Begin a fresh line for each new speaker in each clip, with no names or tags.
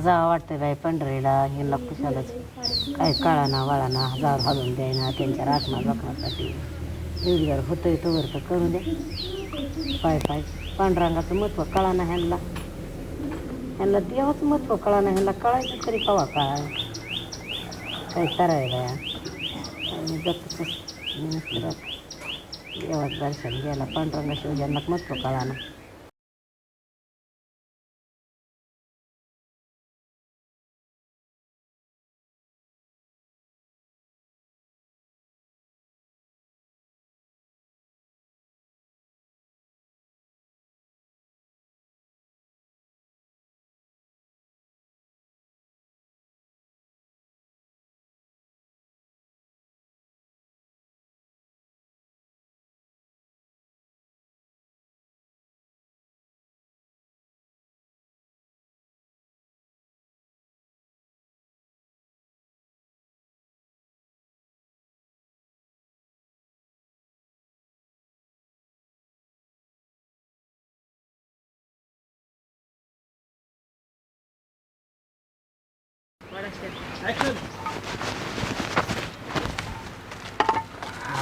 मला जा वाटतं बाई पंढरीला ह्यांना कुशालाच काय कळाना वाळाना हजार घालून द्यायना त्यांच्या राखणा जखण्यासाठी रोजगार होतोय तोवर तर करू दे. पाय पाय पांडुरंगाचं महत्त्व कळाना ह्यांना. ह्यांना देवाचं महत्त्व कळाना ह्यांना कळायचं तरी कवा काय? काय करायला? जगतच देवाचं दर्शन घ्यायला पांडुरंगा शिवजांना महत्त्व कळाना.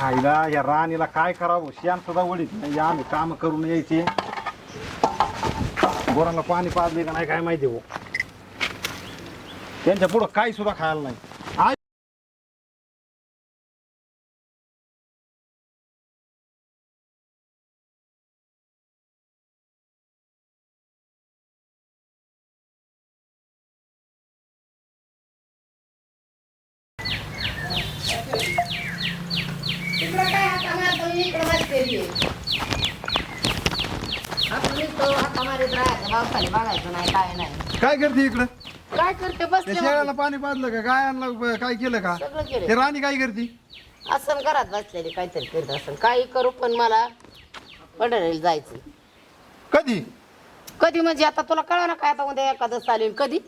आईला या राणीला काय करावं? श्याम सुद्धा वडीत नाही. या आम्ही काम करून यायचे. गोरांना पाणी पाजले का नाही काय माहिती हो. त्यांच्या पुढं काही सुद्धा खायला नाही. आई
बघायचं नाही काय नाही.
काय करते इकडं?
काय करते
त्या
बसले
शेळ्याला पाणी पाजलं का? काय आणलं काय केलं का?
सगळं केलं
ते राणी काय करते?
असं घरात बसलेली काहीतरी करत असं काही करू पण मला पंढरीला जायचं.
कधी?
कधी म्हणजे आता तुला कळा ना काय आता उद्या एखादं चालेल कधी?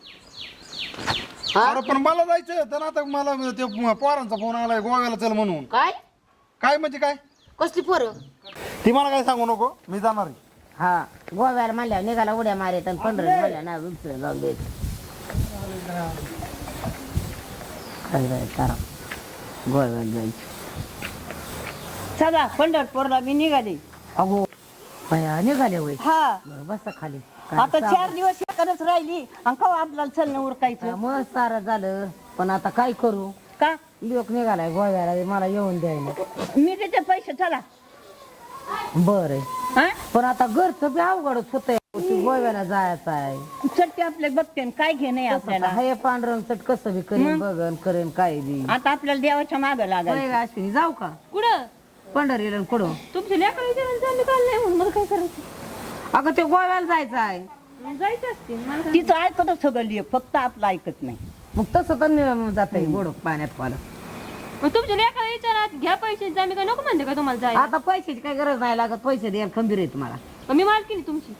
हा?
अरे पण मला जायचं तर आता मला ते पोरांचा फोन आलाय गोव्याला चल म्हणून.
काय?
काय म्हणजे काय?
कसली पोरं?
ती मला काय सांगू नको मी जाणार आहे.
हा गोव्याला म्हणल्या निघाला उड्या मारेत आणि पंढरीला म्हणल्या ना विचार जाऊन देत काय जाय करा गोव्याला जायचं.
चला पंढरपूरला मी निघाली.
अगो बाया निघाले होय.
हा.
बसा खाली.
आता चार दिवस एकडच राहिली आणि का आपल्याला चलणं उरकायचं?
मग सारं झालं. पण आता काय करू?
का?
लोक निघालाय गोव्याला मला येऊन द्यायला.
मी देते पैसे चला.
बर.
हा?
पण आता घरचं बी अवघडच होतंय. गोव्याला जायचं आहे.
चटके आपले बघते काय घे नाही आपल्याला.
हे पांढरंग चट कसं बी करेन बघन करेन काय बी.
आता आपल्याला देवाच्या मागं लागायचं.
होय अश्विनी जाऊ का?
कुठं?
पंढरीला कुठं?
तुमच्या लेकरं विचारायला चालले काल नाही म्हणून? मला काय करायचं?
अगं ते गोव्याला जायचं आहे.
जायचं असते. तिचं ऐकतच सगळं लिह फक्त आपलं ऐकत नाही.
मग तसं तर जात गोड पाण्यात पाला
मग तुमच्या लेखाला विचारात घ्या पैसे जा मी काय नको म्हणते का तुम्हाला जायला?
आता पैशाची काही गरज नाही लागत पैसे द्यायला खंबीर आहे तुम्हाला.
मग मी मालकीनी तुमची.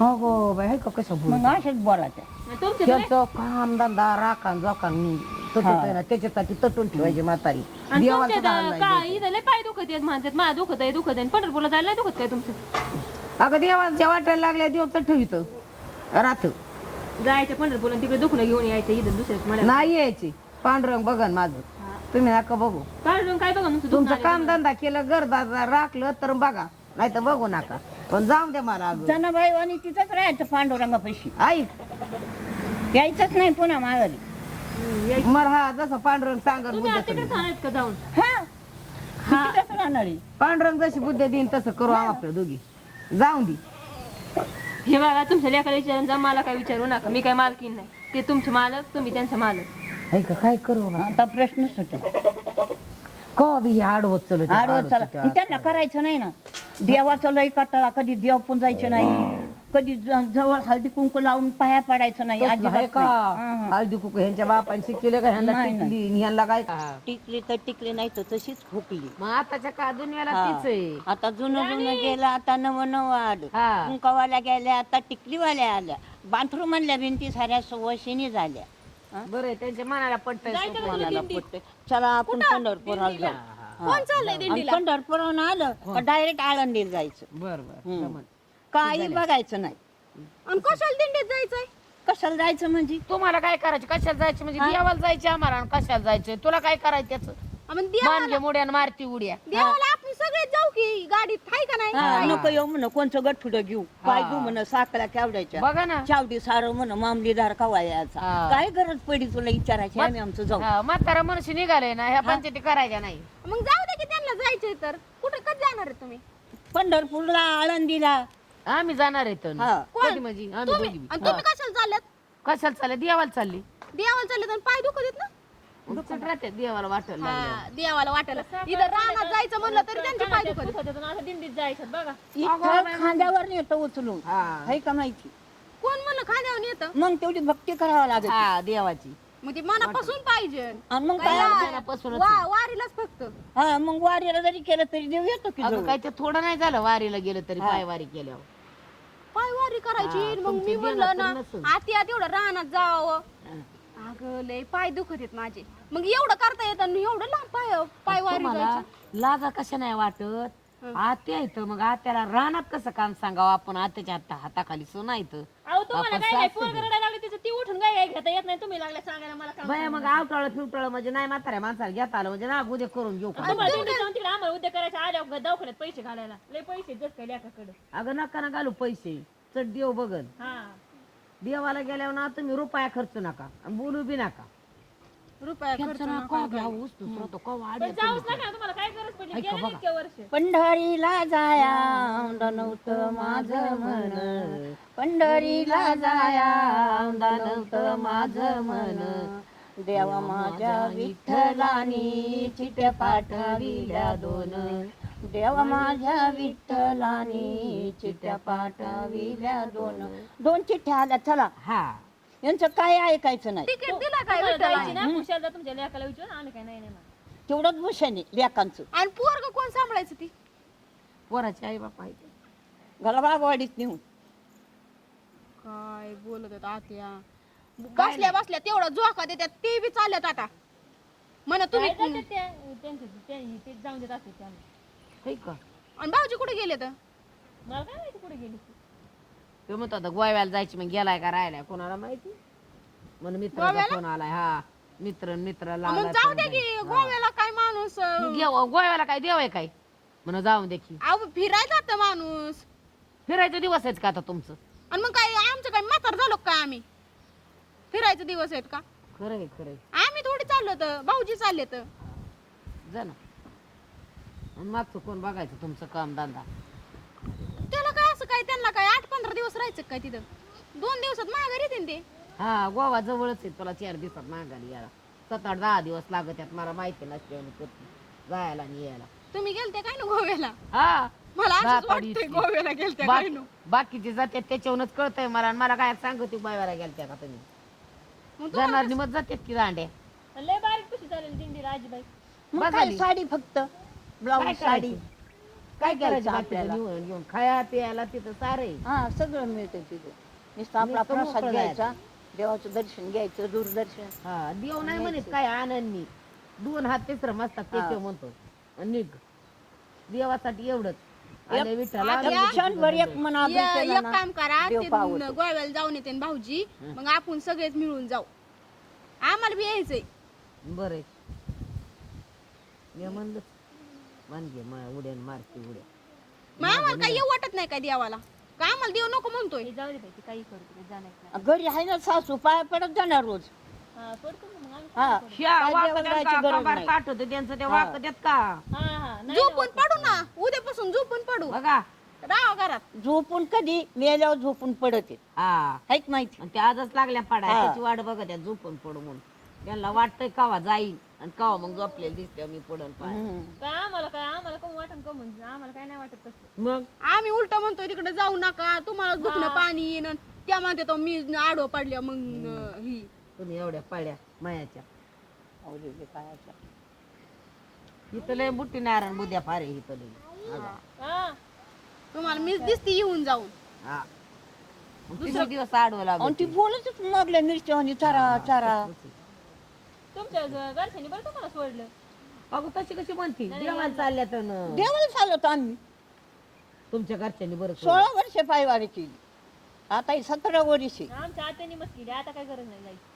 हो गो बाई हाय का कसं बोल
मग असेच बोलायचं
मग तुमचे
त्यांचं काम धंदा राखण जोखान तटून त्याच्यासाठी तटून ठेवायची म्हातारी.
आणि
देवाला
तुमचे
सुद्धा हाल नाही
काय इथं लय पाय दुखत आहेत म्हणतात माझं दुखत आहे दुखत आहे. पंढरपूरला जायला नाही दुखत काय तुमचं?
द्यायचं. अगं देवाच्या वाटायला लागल्या देव तर ठेवित. राहत.
जायचं पंढरपूरला तिकडे दुखणं घेऊन यायचं इथं दुसऱ्याच मला.
नाही यायची. पांढरंग बघन माझं. तुम्ही नका बघू.
काढून काय बघा तुमचं
तुमचं काम धंदा केलं गरदा राखलं तर बघा नाही तर बघू नका. पण जाऊन द्या मला अगं.
जनाबाई आणि तिथंच राहायचं पांडुरंगा पैसे
ऐक
यायचंच नाही पुन्हा माघारी.
मला हा जसं पांढरंग सांगत
तुम्ही
बुद्ध
का जाऊन?
हा. मी तिथंच राहणार आहे.
पांढरंग जशी बुद्ध देईन तसं करू आपल्या दोघी. जाऊन दे.
हे बघा तुमच्या लेखाला विचारून जा मला काय विचारू नका. मी काय मालकीन नाही. ते तुमचे मालक तुम्ही त्यांचा मालक.
ऐका काय करू ना
आता
कधी हे आडवत चलत
आडवं चला त्यांना करायचं नाही ना. देवाचं लय कटाळा कधी देव पण जायचं नाही कधी ज- जवळ हळदी कुंकू लावून पाया पडायचं नाही
तसलं
अजिबात
का?
नाही.
हळदी कुकू ह्यांच्या बापाने शिकले का? ह्यांना
नाही,
टिकली? आणि ह्यांना काय?
टिकली तर टिकली नाही तर तशीच खोकली.
मग आताच्या का दुनियाला. तीच आहे?
आता जुनं जुनं गेलं आता नवं नवं आलं.
हा.
कुंकावाल्या गेल्या आता टिकलीवाल्या आल्या. बाथरूम मधल्या भिंती साऱ्या सुवासिनी झाल्या.
बरं आहे, त्यांच्या मनाला पटतंय.
चला आपण पंढरपुराला जाऊ कोण चाललंय पंढरपुराहून आलं का डायरेक्ट आळंदीला जायचं.
बर बर
हम्म. काही बघायचं नाही.
आणि कशाला दिंडीत जायचंय?
कशाला जायचं म्हणजे?
तुम्हाला काय करायचं? कशाला जायचं म्हणजे? देवाला जायचे आम्हाला आणि कशाला जायचंय? तुला काय करायचं त्याचं? मानगे मुड्या आणि मारती उड्या.
देवाला आपण सगळे जाऊ की गाडीत हाय का नाही?
हा, नको येऊ म्हण कोणचं गठुड घेऊ? पाय घेऊ म्हण साखळ्या केवड्याच्या
बघा ना.
चावडी सारं म्हण मामलीदार कवा यायचा?
हा.
काय गरज पडी तुला विचारायची आम्ही आमचं जाऊ.
हा, म्हातारा मनुष्य निघाले ना ह्या पंचायती करायच्या नाही.
मग जाऊ दे की त्यांना जायचंय तर. कुठे कधी जाणार आहे तुम्ही?
पंढरपूरला आळंदीला.
आम्ही जाणार आहे तर.
हा.
कधी म्हणजे आम्ही दोघी बी.
आणि तुम्ही कशाला चालल्यात?
कशाला चालले देवाला चालली.
देवाला चालले तर पाय दुखत येत ना?
दुखत राहते देवाला वाटेल
हा, देवाला वाटायला. इथं रानात जायचं म्हणलं तरी त्यांचे पाय दुखत येत.
दिंडीत जायचं बघा.
इथं खांद्यावर नेतं उचलून.
हा.
आहे का माहिती?
कोण म्हणलं खांद्यावर येतं
मग तेवढी भक्ती करावं लागेल.
हा देवाची.
मग ते मनापासून पाहिजे.
आणि मग काय
मनापासूनच.
वा- वारीलाच फक्त.
हा मग वारीला जरी केलं तरी देव येतो की
अगं
जवळ.
काय ते थोडं नाही झालं वारीला गेलं तरी पाय वारी केल्यावर.
पाय वारी करायची
हा,
मग
तुमचं
मी म्हणलं
देणं
ना
नसेल.
आती आत एवढं रानात जावं. अगं लय पाय दुखत माझे. मग एवढं करता येत आणि एवढं लांब पाय पाय वारी
तुम्हाला
जायची.
लाजा कशा नाही वाटत? आत्या येतं मग आत्याला रानात कसं काम सांगावं? आपण आत्याच्या हाता हाताखाली सोना
अहो तुम्हाला
आपण
काय नाही
सासू
पोरग रडायला लागली तिचं ती उठून काय काय घेता येत नाही तुम्ही लागल्या सांगायला मला काम
बाया मग आवटाळं फिवटाळं म्हणजे नाही म्हाताऱ्या माणसाला घेता आलं म्हणजे ना उद्या करून घेऊ का?
तुम्हाला दिंडीत जाऊन तिकडे आम्हाला उद्या करायचं आल्या दवाखान्यात पैसे घालायला. लय पैसे जस काय लेखाकडे
अगं नका ना घालू पैसे. चट देव बघन.
हा.
देवाला गेल्यावर ना तुम्ही रुपया खर्च नका आणि बोलू बी नका.
रुपया खर्च नका.
पण जाऊच नका तुम्हाला काय गरज पडली? गेलं नाही इतक्या वर्ष.
पंढरीला जाया नव्हतं माझं मन. पंढरीला जाया नव्हतं माझं मन. देवा माझ्या विठ्ठलानी चिट पाठविल्या दोन. देवा माझ्या विठ्ठलानी चिट्या पाठविल्या दोन. दोन चिठ्ठ्या आल्या. चला.
हा.
यांचं काय ऐकायचं नाही.
तिकीट दिला काय
तुमच्या लेखाला विचारून आम्ही काय नाही नाही म्हणत.
तेवढंच भूषण आहे लेकांचं.
आणि पोरग कोण सांभाळायचं ती?
पोराचे आई बाप आहे ते.
गलबागवाडीत नेऊन.
काय बोलत आहेत आत्या? बसल्या बसल्या तेवढा झोका देतात ते बी चालल्यात आता. म्हणा तुम्ही.
काय जातात त्या त्यांचे ते- ते जाऊन देत असते त्यांना
है का?
आणि भाऊजी कुठे गेले तर?
मला काय माहिती कुठे गेली ती.
तो म्हणतो आता गोव्याला जायची मग गेलाय का राहिलाय कोणाला माहिती? म्हणून मित्राचा फोन आलाय हा. मित्र मित्र
मग जाऊ दे की गोव्याला काय माणूस अं,
गोव्याला काय देव आहे काय? म्हणून जाऊन दे की.
अहो फिरायला जात माणूस.
फिरायचं दिवस आहेत का आता तुमचं?
आणि मग काय आमचं काय म्हातार झालो का आम्ही? फिरायचे दिवस आहेत का?
खरं आहे खरं आहे.
आम्ही थोडी चाललो तर भाऊजी चालले तर.
जा ना. मागचं कोण बघायचं तुमचं काम धंदा?
त्याला काय असं काय? त्यांना काय आठ पंधरा दिवस राहायचं काय तिथं? दोन दिवसात माघारी येते ते.
हा गोवा जवळच आहे. तुला चार दिवसात माघारी यायला. सात आठ दहा दिवस लागत आहेत. मला माहिती नसते जायला आणि यायला.
तुम्ही गेलते काय ना गोव्याला?
हा.
मला असंच वाटतंय. गोव्याला गेलते काय
बाकी-
नो?
बाकीचे जातात त्याच्यावरच कळतंय मला. आणि मला काय सांगते बायवाला गेलत्या का तुम्ही?
मग
जाणार मग जातात की दांड्या
लय बारीक कशी चालेल
मग
बस
काय
झाली.
साडी फक्त? ब्लाऊज साडी? काय
करायचं आपल्याला? घेऊन घेऊन खाया प्यायला तिथं सारे.
हा सगळं मिळतं तिथे. नुसतं आपला
नुसतं
प्रसाद
मोकळं
घ्यायचा देवाचं दर्शन घ्यायचं दूरदर्शन.
हा देव नाही म्हणत काय आनंदनी दोन हात तिसरं मस्ताक ते म्हणतो. आणि निघ. देवासाठी एवढंच. विठ्ठल आले
एक क्षणभर एक मना
य- एक काम करा
देव
ते
पावतो.
गोव्याला जाऊन येते न भाऊजी. मग आपण सगळेच मिळून जाऊ. आम्हाला बी यायचंय.
बर मी म्हणलं मानगे मा उड्या न मारते उड्या.
मग आम्हाला काही येऊ वाटत नाही काय देवाला? का आम्हाला देव नको म्हणतोय?
हे जाऊ दे बाई ती काही करतो जाणार
घरी आहे ना सासू पाय पडत जाणार रोज.
हा पडतो ना मग आम्ही
हा.
ह्या
काय
वाकं
देवाला
देत
जायची
का?
गरज
कबाड
नाही.
काढतो त्यांचं ते वाक देत का?
हा हा. नाही
झोपून पडू ना. उद्यापासून झोपून पडू.
बघा.
राहा घरात.
झोपून कधी? मेल्यावर झोपून पडत. येत
हा.
हायक माहिती.
आणि ते आजच लागल्या पाडा
हा.
त्याची वाट बघत त्या झोपून पडू म्हणून. त्यांना वाटतंय कावा जाईल आणि का मग झोपलेली दिसते मी पुढं पाय.
काय आम्हाला काय आम्हाला कम वाटण कम म्हणजे? आम्हाला काय नाही वाटत तसं.
मग?
आम्ही उलट म्हणतोय तिकडे जाऊ नका तुम्हाला दुखणं पाणी येणं त्या म्हणते तो मी आडो पडल्या मग अं, ही.
तुम्ही एवढ्या पाड्या मायाच्या. इथं लय बुट्टी नारायण बुद्या फारे इथं लय.
हा.
तुम्हाला मीच दिसती येऊन जाऊन.
हा. मग दिवस आडवं लागलं
आणि ती बोलतच लागल्या मिरच्या आणि चारा चारा.
तुमच्या घ- घरच्यांनी बरं तुम्हाला सोडलं?
अगं तशी कशी म्हणती? देवाला चालल्या तर न.
देवाला चालवतो आम्ही.
तुमच्या घरच्यांनी बरं
सोळा वर्ष केली. आता ही सतरा वर्षी
आमच्या आत्यानी मस्त केली. आता काय गरज नाही जायची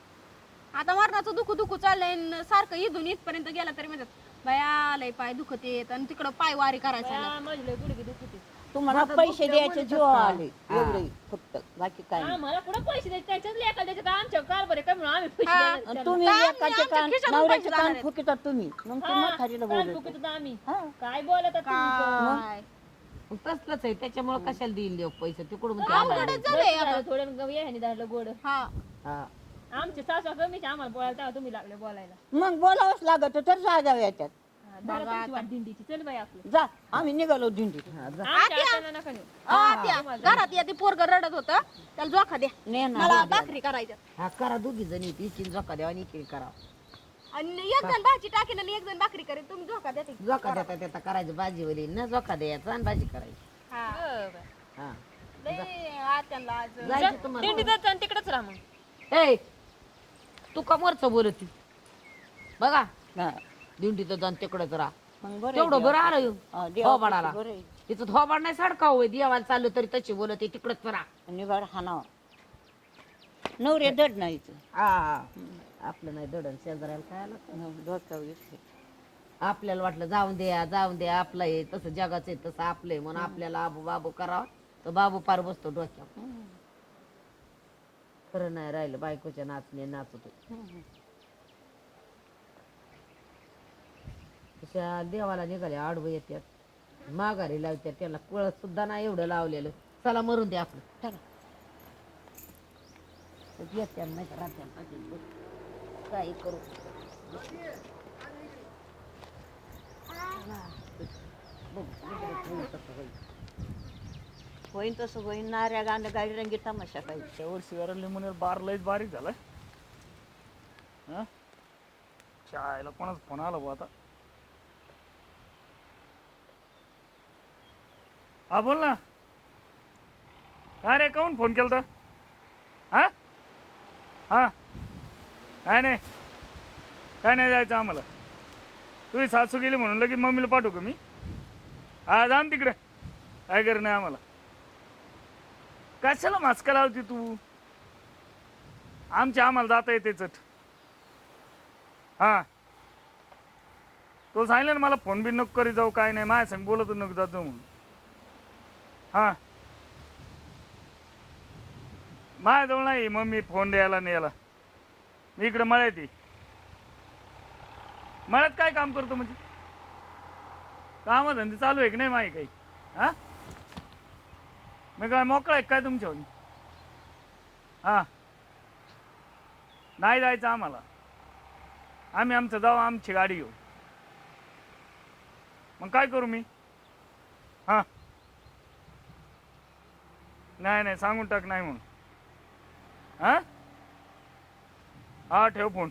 आता मरणाचं दुखू दुखू चाललंय न सारखं इथून इथपर्यंत गेला तरी म्हणतात बाया लय पाय दुखत येत आणि तिकडं पाय वारी करायचा
माझी लय गुडघे दुखत
तुम्हाला पैसे द्यायचे जीव आले. एवढे फक्त. बाकी काय नाही.
आम्हाला कुठं पैसे द्यायचे त्याच्याच लेखा द्यायचे का आमच्या कारभार आहे काय म्हणून आम्ही पैसे द्यायला
आणि
त्यांना.
तुम्ही
काय
एकाचे
आमच्या
कान
खिशातून
नवऱ्याचे
पैसे
कान
जाणार आहेत.
फुकितात तुम्ही. मग ते
हा,
म्हातारीला
कान आम्ही.
हा.
काय बोलत?
काय?
तसलंच आहे. त्याच्यामुळे कशाला देईल देव पैसे? तिकडून
अवघडच. झालंय आता.
झालं, थोडं याने धरलं गोड.
हा.
हा.
आमचे सासू कमीच आम्हाला बोलायला तेव्हा तुम्ही लागले बोलायला.
मग बोलावंच लागत तर जागाव याच्यात.
हा, धरा तुमची वाट दिंडीची. चल बाई आपलं.
जा आम्ही निघालो दिंडीत.
हा, जा.
आमच्या आत्याला नका नेऊ.
आ, त्या घरात या ते पोरग रडत होत. त्याला जोखा द्या. मला भाकरी करायच्या.
हा करा दोघी जणी इचिन द्यावा आणि करा.
आणि एक जण भाजी आणि एक जण भाकरी तुम्ही झोका द्या ते.
झोका देता देता करायचं भाजीवरी न झोका द्यायचा आणि भाजी करायची.
हा.
हा.
लय आत्यांना आज
जायचं तुम्हाला
दिंडीत जायचं आणि तिकडेच राहा मग.
ए तू कमरच बोलती बघा.
हा.
दिंडीत जाऊन तिकडच राहा.
मग बरं
तेवढं बरं आलं.
हा, देवा
थोबाडाला.
बरं आहे.
तिथं थोबाड नाही सडका होय. देवाला चाललो तरी तशी बोलत तिकडच राहा.
निभाड हाणावा. नवरे दड नाही इथं.
हा. आपलं नाही दडण शेजाऱ्याला काय आलं?
डोक्यावर येते.
आपल्याला वाटलं जाऊन द्या जाऊन द्या आपलं आहे तसं जगाचं आहे तसं आपलं आहे म्हणून आपल्याला आबू बाबू करावा. तर बाबू पार बसतो डोक्यावर. खरं नाही राहिलं बायकोच्या नाचणे नाचतो तशा देवाला निघाले आडवं येतात माघारी लावतात त्याला. कळत सुद्धा नाही एवढं लावलेलं. चला मरून द्या आपलं. चला. येत्या नाही राहत्या. काही करू?
होईन तसं होईन. नाऱ्या गाणं गाडी रंगी तमाशा काही.
त्या वर्षी जरा लिंबूनेर बार लयच बारीक झालाय. हा? चायला कोणाच फोन आला बुवा आता? हा बोल ना. काय रे काऊन फोन केलता? हा? हा? काय नाही. काय नाही जायचं आम्हाला. तुझी सासू गेली म्हणून लगेच मम्मीला पाठवू का मी? हा जा तिकडे. काय कर नाही आम्हाला. कशाला मास्क लावती तू? आमच्या आम्हाला जाता येते चट. हा. तो सांगितलं ना मला फोन बी नको करी जाऊ काय नाही. माझ्या संग बोलत नको जातो म्हणून. हा. माझ्याजवळ नाही मम्मी फोन द्यायला नाही याला मी इकडे मळ्यात आहे. मळ्यात काय काम करतो म्हणजे? कामधंदे चालू आहे की नाही माही काही? हा? मग काय मोकळा आहे काय तुमच्यावर हा. नाही जायचं आम्हाला. आम्ही आमचं जाऊ आमची गाडी घेऊ. मग काय करू मी? हा. नाही नाही सांगून टाक नाही म्हणून. हा? हा ठेव फोन.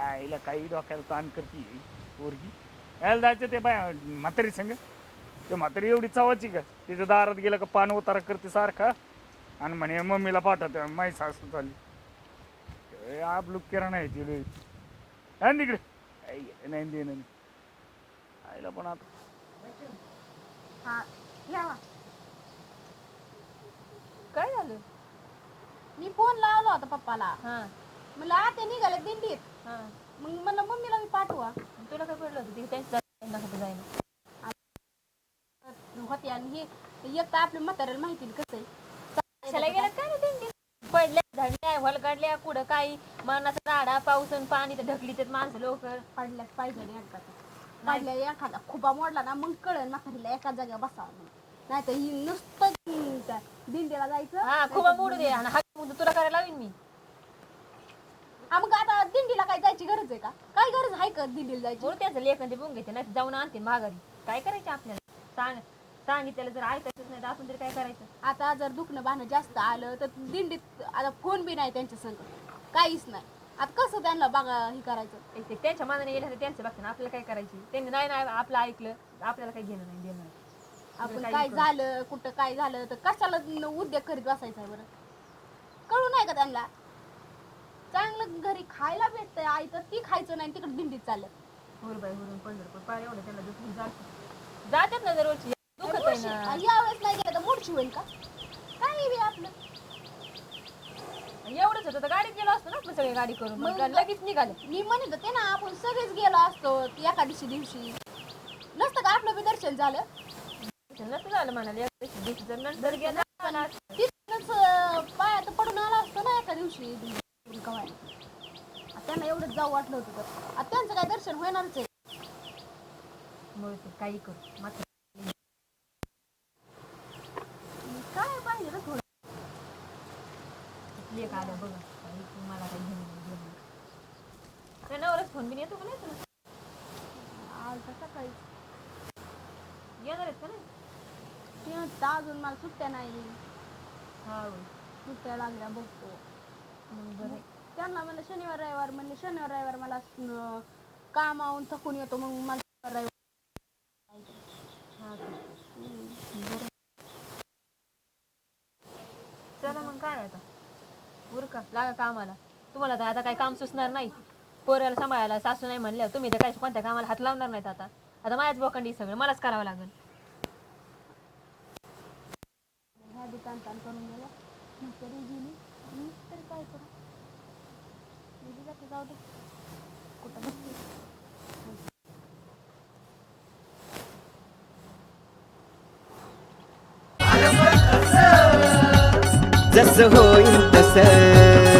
आईला काही डोक्याला ताण करते पोरगी. यायला जायचं ते बाय म्हातारी संग. ते म्हातारी एवढी चावायची का? तिच्या दारात गेलं का पान उतारा करते सारखा. आणि म्हणे मम्मीला पाठवते. माई सासू चालली. आपलं किराणा आहे तिकडे आहे तिकडे. नाही दे नाही. आईला पण आता
यावा
काय झालं?
मी फोन लावला होता पप्पाला.
हा.
म्हणलं आते निघाले दिंडीत.
हा.
मग म्हणलं मम्मीला मी पाठवा.
तुला काय पडलं होतं? ते त्यांच्या जायला
होते आणि हे एक तर आपल्या म्हाताऱ्याला माहिती नाही कसं आहे.
कशाला गेलं काय नाही दिंडीत? पडल्या धडल्या वलगडल्या कुठं काही. मनाचा राडा पाऊस आणि पाणी तर ढकलीत माणसं लवकर.
पडल्या पाहिजे पडल्या एखादा. खुबा मोडला ना मग कळेल म्हातारीला एका जागेवर बसावं म्हणून. नाही तर ही नुसतं त्या दिंडीला जायचं.
हा खूप मोडू दे आणि हात मोडू तुला करायला लावीन मी.
हा, मग आता दिंडीला काय जायची गरज आहे का? काय गरज आहे का दिंडीला जायची?
म्हणून त्याचं लेखन ते बघून घेते नाही जाऊन आणते माघारी. काय करायचं आपल्याला? सांग सांगितलेलं जर ऐकायचंच नाही तर आपण तरी काय करायचं?
आता जर दुखणं बाणं जास्त आलं तर दिंडीत आता फोन बी नाही त्यांच्या संग. काहीच नाही. आता कसं त्यांना बघा हे करायचं?
ते- ते त्यांच्या मनाने गेलं तर त्यांचं बघते ना आपल्याला काय करायची? त्यांनी नाही नाही आपलं ऐकलं आपल्याला काही घेणं नाही देणं नाही.
आपण
काही
काय. झालं कुठं काय झालं तर कशाला न- उद्योग करीत बसायचं आहे बरं? कळू नाही का त्यांना? चांगलं घरी खायला भेटतंय आई तर ती खायचं नाही तिकडे दिंडीत चाललं
हुरबाई हुरून पंढरपूर पार एवढं त्यांना दुखून जात. जातात ना दररोजची दुखत आहे ना.
यावेळेस नाही गेलं तर मोडशी होईल का? काय बी आपलं.
एवढंच होतं तर गाडीत गेलो असतो ना आपण सगळे गाडी करून. मग
मग-
लगेच निघाले.
मी म्हणत होते ना आपण सगळेच गेलो असतो एका दिवशी दिवशी. नसतं का आपलं बी दर्शन झालं?
नसतं झालं म्हणाले. एक जर नंतर गेला पण
तिथूनच पायात पडून आला असतो ना एका दिवशी. दिवशी कवाय आता त्यांना एवढंच जाऊ वाटलं होतं तर. आता त्यांचं काय दर्शन होणारच आहे.
मग ते काही करू. मात्र
काय पाहिजे ना थोडं?
लेख आलं बघा. काही तुम्हाला काही नाही. नाही. नवराच फोन बिन येतो का नाही तुला?
आज सकाळी.
येणार आहेत का नाही?
ते म्हणतात, अजून मला सुट्ट्या नाही
हा होय.
सुट्ट्या लागल्या बघतो
मग बरं आहे.
त्यांना म्हणलं शनिवार रविवार म्हणले शनिवार रविवार मला अं, कामावून थकून येतो मग मला शनिवार रविवार
हा का. बरं. चला मग काय आता उरका लागा कामाला तुम्हाला तर आता काही काम सुचणार नाही पोराला सांभाळायला सासू नाही म्हणल्या तुम्ही तर काही कोणत्या कामाला हात लावणार नाहीत आता आता माझ्याच बोकंडी सगळं मलाच करावं लागेल
ती दुकान ताण करून गेला. मग गेली मी तरी काय करू? मी बी जाते जाऊ दे. कुठं बसते
जस होईल तसं.